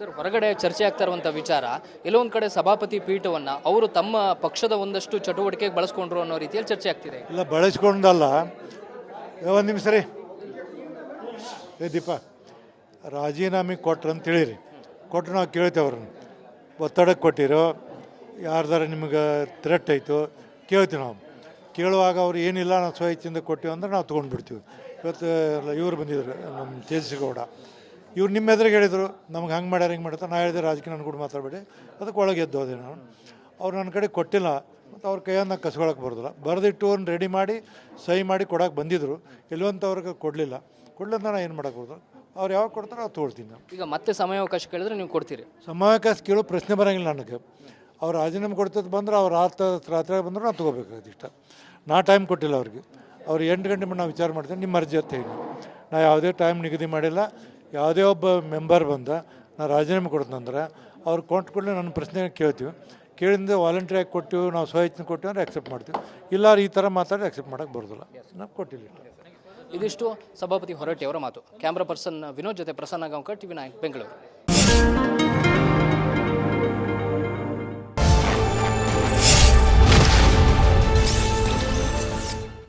Sir, ಹೊರಗಡೆ ಚರ್ಚೆ ಆಗ್ತಾ ಇರುವಂಥ ವಿಚಾರ ಎಲ್ಲೊಂದು ಕಡೆ ಸಭಾಪತಿ ಪೀಠವನ್ನು ಅವರು ತಮ್ಮ ಪಕ್ಷದ ಒಂದಷ್ಟು ಚಟುವಟಿಕೆಗೆ ಬಳಸ್ಕೊಂಡ್ರು ಅನ್ನೋ ರೀತಿಯಲ್ಲಿ ಚರ್ಚೆ ಆಗ್ತಿದೆ. ಇಲ್ಲ, ಬಳಸ್ಕೊಂಡಲ್ಲ. ಒಂದು ನಿಮಿಷ ರೀ. ಏ, ದೀಪ, ರಾಜೀನಾಮೆ ಕೊಟ್ರು ಅಂತ ಹೇಳಿರಿ. ಕೊಟ್ಟರು ನಾವು ಕೇಳ್ತೇವೆ ಅವ್ರನ್ನ. ಒತ್ತಡಕ್ಕೆ ಕೊಟ್ಟಿರೋ, ಯಾರ್ದಾರ ನಿಮಗೆ ಥ್ರೆಟ್ ಆಯಿತು ಕೇಳ್ತೀವಿ ನಾವು. ಕೇಳುವಾಗ ಅವ್ರು ಏನಿಲ್ಲ, ನಾವು ಸ್ವಇಚ್ಛೆಯಿಂದ ಕೊಟ್ಟಿವಿ ಅಂದ್ರೆ ನಾವು ತೊಗೊಂಡ್ಬಿಡ್ತೀವಿ. ಇವತ್ತು ಇವ್ರು ಬಂದಿದ್ರು, ನಮ್ಮ ತೇಜಸ್ಗೌಡ ಇವ್ರು ನಿಮ್ಮ ಎದುರಿಗೆ ಹೇಳಿದರು ನಮ್ಗೆ ಹಂಗೆ ಮಾಡ್ಯಾರ ಹಿಂಗೆ ಮಾಡ್ತಾರೆ ನಾ ಹೇಳಿದೆ ರಾಜಕೀಯ ನನ್ನ ಕೂಡ ಮಾತಾಡಬೇಡಿ. ಅದಕ್ಕೆ ಒಳಗೆ ಎದ್ದು ಹೋದೆ ನಾನು. ಅವ್ರು ನನ್ನ ಕಡೆ ಕೊಟ್ಟಿಲ್ಲ. ಮತ್ತು ಅವ್ರ ಕೈಯನ್ನು ಕಸ್ಕೊಳಕ್ಕೆ ಬರೋದಿಲ್ಲ. ಬರೆದಿಟ್ಟು ಅವ್ರನ್ನ ರೆಡಿ ಮಾಡಿ ಸಹಿ ಮಾಡಿ ಕೊಡೋಕೆ ಬಂದಿದ್ದರು ಅವ್ರಿಗೆ ಕೊಡಲಿಲ್ಲ. ಕೊಡ್ಲಿಲ್ಲ ನಾನು ಏನು ಮಾಡೋಕೆ ಬರೋದು? ಅವ್ರು ಯಾವಾಗ ಕೊಡ್ತಾರೋ ಅವ್ರು ತೊಗೊಳ್ತೀನಿ ನಾನು. ಈಗ ಮತ್ತೆ ಸಮಯಾವಕಾಶ ಕೇಳಿದ್ರೆ ನೀವು ಕೊಡ್ತೀರಿ. ಸಮಯಾವಕಾಶ ಕೇಳೋ ಪ್ರಶ್ನೆ ಬರೋಂಗಿಲ್ಲ ನನಗೆ. ಅವ್ರು ರಾಜೀನಾಮೆ ಕೊಡ್ತದ್ದು ಬಂದ್ರೆ ಅವ್ರು ರಾತ್ರಿ ರಾತ್ರಿ ಬಂದರೂ ನಾನು ತೊಗೋಬೇಕಾಗುತ್ತೆ ಇಷ್ಟ. ನಾ ಟೈಮ್ ಕೊಟ್ಟಿಲ್ಲ ಅವ್ರಿಗೆ. ಅವ್ರು ಎಂಟು ಗಂಟೆ ಮೇಲೆ ನಾವು ವಿಚಾರ ಮಾಡ್ತೀನಿ. ನಿಮ್ಮ ಅರ್ಜಿ ಅಂತ ಹೇಳಿ ನಾ ಯಾವುದೇ ಟೈಮ್ ನಿಗದಿ ಮಾಡಿಲ್ಲ. ಯಾವುದೇ ಒಬ್ಬ ಮೆಂಬರ್ ಬಂದ ನಾನು ರಾಜೀನಾಮೆ ಕೊಡ್ತಂದ್ರೆ ಅವ್ರು ಕೊಟ್ಟು ಕೂಡಲೇ ನನ್ನ ಪ್ರಶ್ನೆ ಕೇಳ್ತೀವಿ. ಕೇಳಿಂದ ವಾಲಂಟಿಯಾಗಿ ಕೊಟ್ಟಿವಿ, ನಾವು ಸ್ವಇಚ್ಛೆ ಕೊಟ್ಟಿವಿ ಅಂದ್ರೆ ಅಕ್ಸೆಪ್ಟ್ ಮಾಡ್ತೀವಿ. ಇಲ್ಲ ಈ ಥರ ಮಾತಾಡಿ ಅಕ್ಸೆಪ್ಟ್ ಮಾಡೋಕ್ಕೆ ಬರೋದಿಲ್ಲ. ನಾವು ಕೊಟ್ಟಿಲ್ಲ ಇದಿಷ್ಟು ಸಭಾಪತಿ ಹೊರಟ್ಟಿ ಅವರ ಮಾತು. ಕ್ಯಾಮ್ರಾ ಪರ್ಸನ್ ವಿನೋದ್ ಜೊತೆ ಪ್ರಸನ್ನ ಗಾಂವ್ಕರ್, ಟಿವಿ ನೈನ್, ಬೆಂಗಳೂರು.